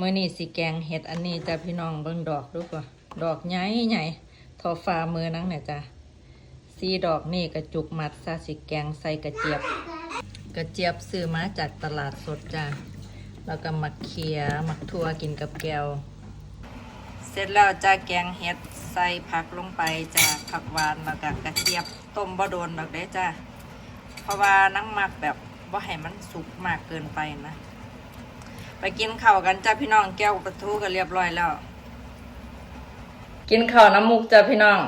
มื่อนี้สิแกงเห็ดอันนี้จ้ะพี่น้องเบิ่งดอกดูก่อนดอกใหญ่ใหญ่ทอฟ้ามือนังเนี่ยจ้ะสีดอกนี่กระจุกมัดซาสิแกงใส่กระเจี๊ยบ กระเจี๊ยบซื้อมาจากตลาดสดจ้ะแล้วก็มักเขียมักทั่วกินกับแก้ว เสร็จแล้วจ้าแกงเห็ดใส่ผักลงไปจ้าผักหวานแล้วก็กระเจี๊ยบต้มบ่โดนดอกเด้จ้าเพราะว่านังมักแบบว่าให้มันสุกมากเกินไปนะ ไปกินข้าวกันจ้าพี่น้องแก้วประทูกันเรียบร้อยแล้ว กินข้าวน้ำมุกจ้าพี่น้อง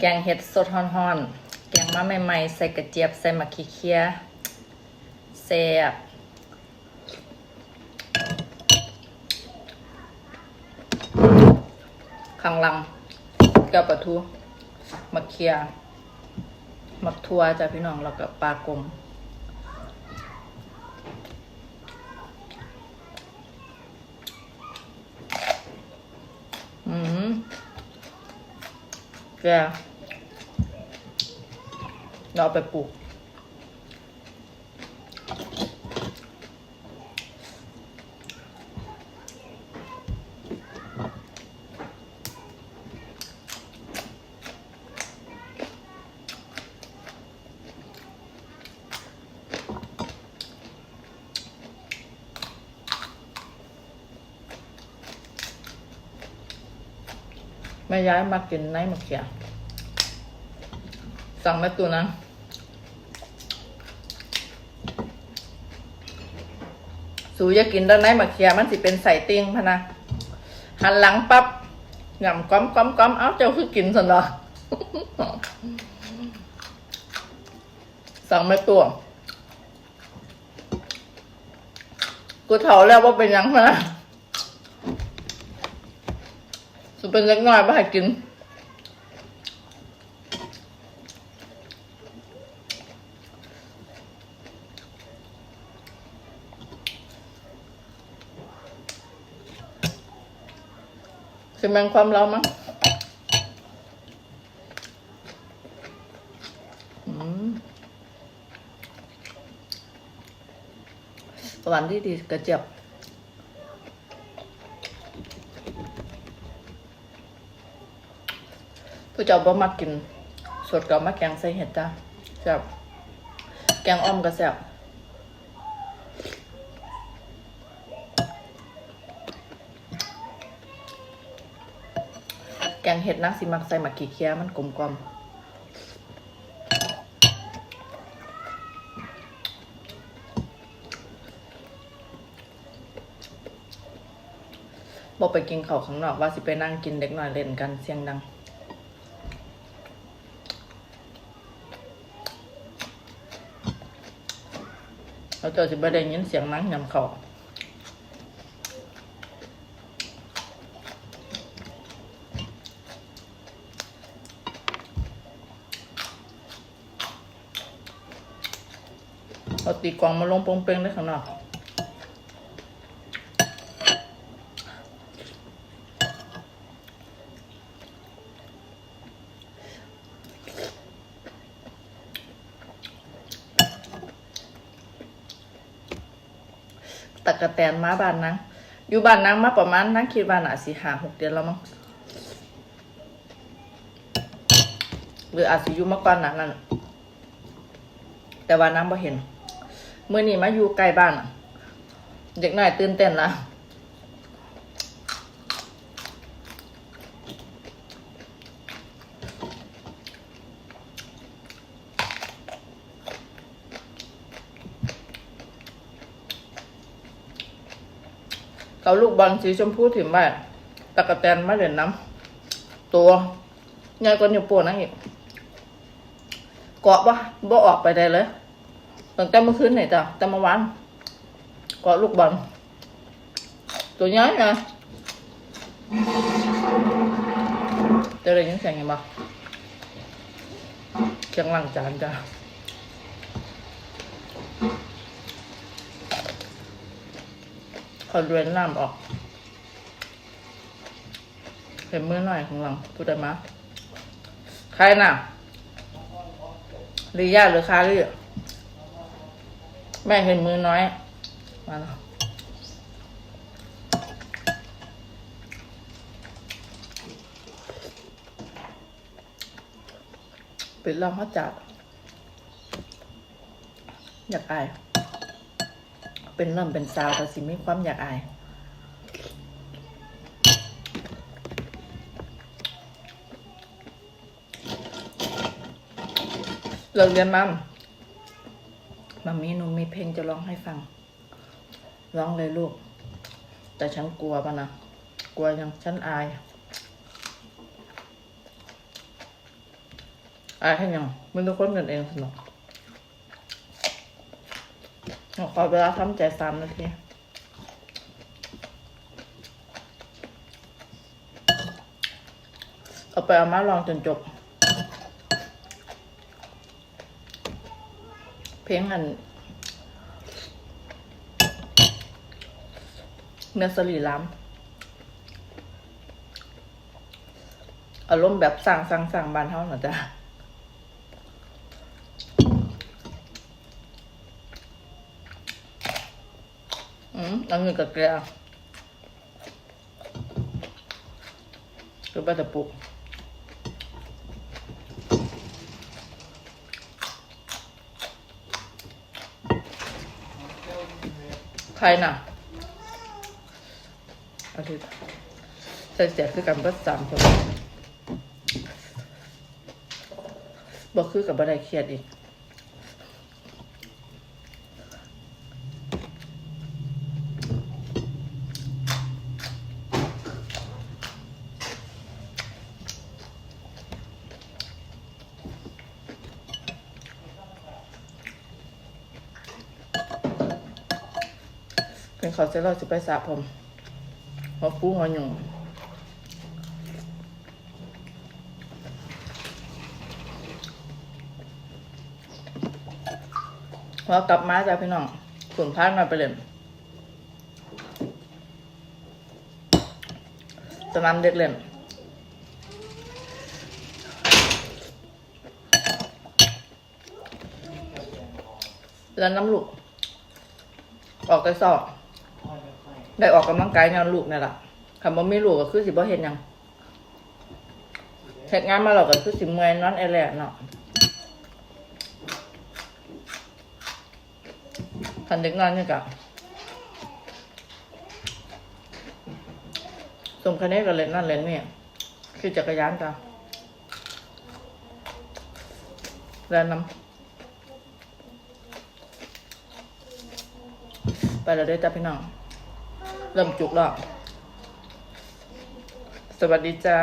แกงเห็ดสดฮ้อนๆแกงมาใหม่ๆใส่กระเจี๊ยบใส่มะขีเคียแซ่บข้างลังแก้วปลาทูมะเขียมะทัวจ้าพี่น้องแล้วก็ปลากลม อืม แกเราเอาไปปลูก แม่ย้ายมากินในมะเขียสั่งแม่ตัวนะสูจะกินด้านในมะเขียมันสิเป็นใส่ติ่งพะนะหันหลังปับ๊บหย่ำก้อมก้อมก้อมเอ้าเจ้าคือกินสันเหรอสั่งแม่ตัวกูเถาแล้วว่าเป็นยังพะนะ สุเป็นเล็กน้อยบ่ให้กินสิแมงความเรามั้งอืมหวานที่ดีกระเจี๊ยบ ผู้เจ้าบ่มากินสดก็มาแกงใส่เห็ดจ้าแซ่บแกงอ้อมก็แซ่บแกงเห็ดนางสิมักใส่หมักขี้เคี้ยมันกลมกลมบอกไปกินเขาข้างนอกว่าสิไปนั่งกินเด็กหน่อยเล่นกันเสียงดัง เราเจอจะไม่ได้ยินเสียงนังยำเขาเอาตีกล่องมาลงโปงเปงได้ข้างนอก กะแตนมาบ้านนางอยู่บ้านนางมาประมาณนางคิดว่าน่ะสิหาหกเดือนแล้วมั้งหรืออาจสิอยู่มาก่อนหนานั้นแต่ว่านางบ่เห็นเมื่อนี้มาอยู่ใกล้บ้านอะเด็กหน่อยตื่นเต้นละ เขาลูกบอลสีชมพูถิ่มไว้ตะกะแตนมาเล่นน้ำตัวใหญ่กว่านิ้วโป้งนั่งอีกเกาะบ่บ่ออกไปได้เลยตั้งแต่เมื่อคืนนี่จ้ะแต่เมื่อวานเกาะลูกบอลตัวใหญ่นะจะได้ยินเสียงยังบ่เสียงหล้างจานจ้ะ พอเรือนน้ำออกเห็นมือหน่อยของหลังพูดได้มะใครน่ะลียาหรือคาลี่แม่เห็นมือน้อย มาแล้วปิดลองเขาจัดอยากอา เป็นเริ่มเป็นสาวแต่สิมีความอยากอายเลิกเรียนมัมมัมมี่หนูมีเพลงจะร้องให้ฟัง ร้องเลยลูก แต่ฉันกลัวปะนะ กลัวยังฉันอาย อายให้ยังมันต้องค้นกันเองสนุก ขอเวลาทำใจสามนาทีเอาไปเอามาลองจนจบ เพลงอันเนื้อสลีล้ำอารมณ์แบบสั่งสั่งสั่งบานเท่าหน่อยจ้ะ อืมเอาเงินกับเกลือก็ไปตะปุกใครน่ะอาทิตย์ใส่เสียคือกันเบิดสามคนบอกคือกับบันไดเครียดอีก เป็นเขาเสร็จเราจะไปสระผมหัวฟูหัวหยุ่งพอกลับมาจ้ะพี่น้องขุนพานมาไปเล่นสนามเด็กเล่นแล้วน้ำลูกออกไปสอบ ได้ออกกำลังกายงานลูกนี่แหละคำว่าไม่ลูกก็คือสิบ่เห็นยังเฮ็ดงานมาเราก็คือสิเมื่อยนอนแอแลเนาะคันเด็กนอนนี่กะสมคันนี้ก็เล่นนั่นเล่นนี่คือจักรยานจ้ะแล้วน้ำไปแล้วด้อจ้ะพี่น้อง เริ่มจุกแล้ว สวัสดีจ้า